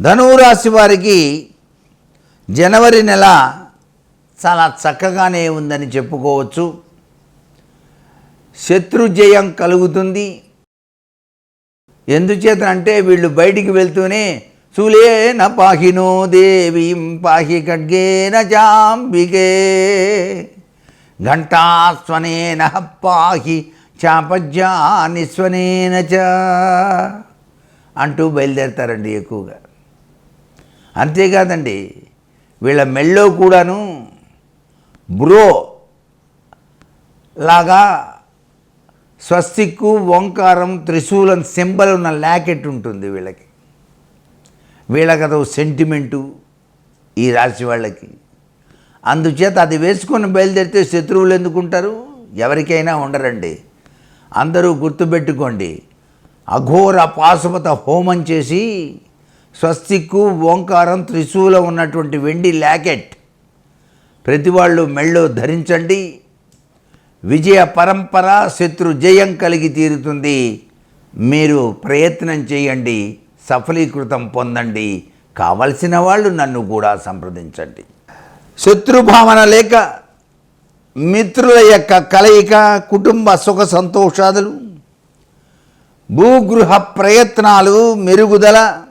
ధనురాశి వారికి జనవరి నెల చాలా చక్కగానే ఉందని చెప్పుకోవచ్చు. శత్రుజయం కలుగుతుంది. ఎందుచేత అంటే వీళ్ళు బయటికి వెళ్తూనే సులేన పాహినో దేవీం పాహి ఖడ్గేన జాంబికే ఘంటాస్వనేన పాహి చాపజ్యా స్వనేన చ అంటూ బయలుదేరతారండి ఎక్కువగా. అంతేకాదండి వీళ్ళ మెళ్ళో కూడాను బ్రో లాగా స్వస్తిక్కు ఓంకారం త్రిశూలం సింబల్ ఉన్న ల్యాకెట్ ఉంటుంది వీళ్ళకి. వీళ్ళకి అదో సెంటిమెంటు ఈ రాశి వాళ్ళకి. అందుచేత అది వేసుకొని బయలుదేరితే శత్రువులు ఎందుకుంటారు? ఎవరికైనా ఉండరండి. అందరూ గుర్తుపెట్టుకోండి అఘోర పాశుపత హోమం చేసి స్వస్తిక్కు ఓంకారం త్రిశూలం ఉన్నటువంటి వెండి ల్యాకెట్ ప్రతి వాళ్ళు మెళ్ళో ధరించండి. విజయ పరంపర శత్రు జయం కలిగి తీరుతుంది. మీరు ప్రయత్నం చేయండి. సఫలీకృతం పొందండి. కావలసిన వాళ్ళు నన్ను కూడా సంప్రదించండి. శత్రుభావన లేక మిత్రుల యొక్క కలయిక కుటుంబ సుఖ సంతోషాదులు భూగృహ ప్రయత్నాలు మెరుగుదల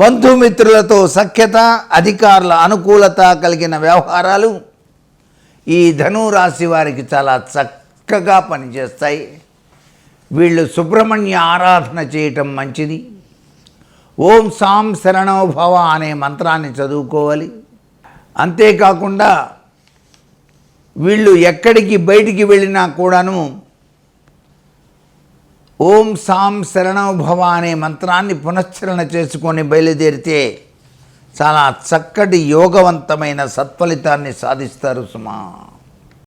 బంధుమిత్రులతో సఖ్యత అధికారుల అనుకూలత కలిగిన వ్యవహారాలు ఈ ధనురాశి వారికి చాలా చక్కగా పనిచేస్తాయి. వీళ్ళు సుబ్రహ్మణ్య ఆరాధన చేయటం మంచిది. ఓం సాం శరణోభవ అనే మంత్రాన్ని చదువుకోవాలి. అంతేకాకుండా వీళ్ళు ఎక్కడికి బయటికి వెళ్ళినా కూడాను ఓం సాం శరణో భవ అనే మంత్రాన్ని పునశ్చరణ చేసుకొని బయలుదేరితే చాలా చక్కటి యోగవంతమైన సత్ఫలితాన్ని సాధిస్తారు సుమా.